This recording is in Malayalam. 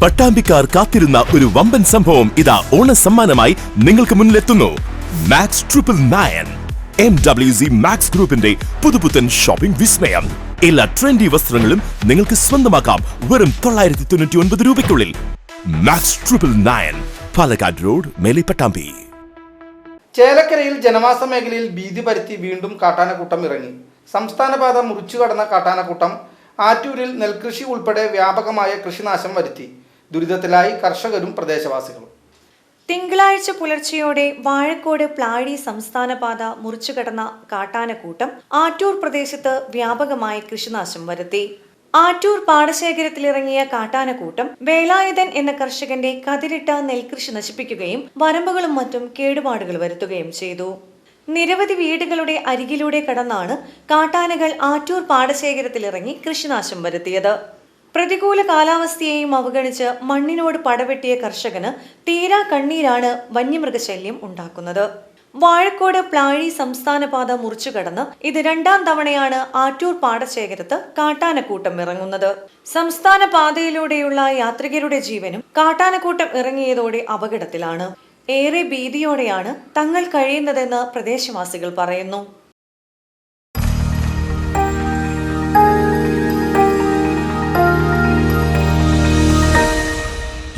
പട്ടാമ്പിക്കാർ കാത്തിരുന്ന ഒരു വമ്പൻ സംഭവം ഇതാ ഓണ സമ്മാനമായി നിങ്ങൾക്ക് മുന്നിലെത്തുന്നു. Max triple nine M W C Max ഗ്രൂപ്പിന്റെ പുതുപുത്തൻ ഷോപ്പിംഗ് വിസ്മയം. എല്ലാ ട്രെൻഡി വസ്ത്രങ്ങളും നിങ്ങൾക്ക് സ്വന്തമാക്കാം വെറും തൊള്ളായിരത്തി തൊണ്ണൂറ്റി ഒൻപത് രൂപയ്ക്കുള്ളിൽ. Max triple nine Palakkad road Melepattambi Pattambi. ചേലക്കരയിൽ ജനവാസ മേഖലയിൽ ഭീതി പരത്തി വീണ്ടും കാട്ടാനക്കൂട്ടം ഇറങ്ങി. സംസ്ഥാനപാത മുറിച്ചു കടന്ന കാട്ടാനക്കൂട്ടം ആറ്റൂരിൽ നെൽകൃഷി ഉൾപ്പെടെ വ്യാപകമായ കൃഷിനാശം വരുത്തി. ദുരിതത്തിലായി കർഷകരും പ്രദേശവാസികളും. തിങ്കളാഴ്ച പുലർച്ചെയോടെ വാഴക്കോട് പ്ലാഴി സംസ്ഥാന പാത മുറിച്ചുകടന്ന കാട്ടാനക്കൂട്ടം ആറ്റൂർ പ്രദേശത്ത് വ്യാപകമായി കൃഷിനാശം വരുത്തി. ആറ്റൂർ പാടശേഖരത്തിലിറങ്ങിയ കാട്ടാനക്കൂട്ടം വേലായുധൻ എന്ന കർഷകന്റെ കതിരിട്ട നെൽകൃഷി നശിപ്പിക്കുകയും വരമ്പുകളും മറ്റും കേടുപാടുകൾ വരുത്തുകയും ചെയ്തു. നിരവധി വീടുകളുടെ അരികിലൂടെ കടന്നാണ് കാട്ടാനകൾ ആറ്റൂർ പാടശേഖരത്തിലിറങ്ങി കൃഷിനാശം വരുത്തിയത്. പ്രതികൂല കാലാവസ്ഥയെയും അവഗണിച്ച് മണ്ണിനോട് പടവെട്ടിയ കർഷകന് തീരാ കണ്ണീരാണ് വന്യമൃഗശല്യം ഉണ്ടാക്കുന്നത്. വാഴക്കോട് പ്ലാഴി സംസ്ഥാന പാത മുറിച്ചു കടന്ന് ഇത് രണ്ടാം തവണയാണ് ആറ്റൂർ പാടശേഖരത്ത് കാട്ടാനക്കൂട്ടം ഇറങ്ങുന്നത്. സംസ്ഥാന പാതയിലൂടെയുള്ള യാത്രികരുടെ ജീവനും കാട്ടാനക്കൂട്ടം ഇറങ്ങിയതോടെ അപകടത്തിലാണ്. ഏറെ ഭീതിയോടെയാണ് തങ്ങൾ കഴിയുന്നതെന്ന് പ്രദേശവാസികൾ പറയുന്നു.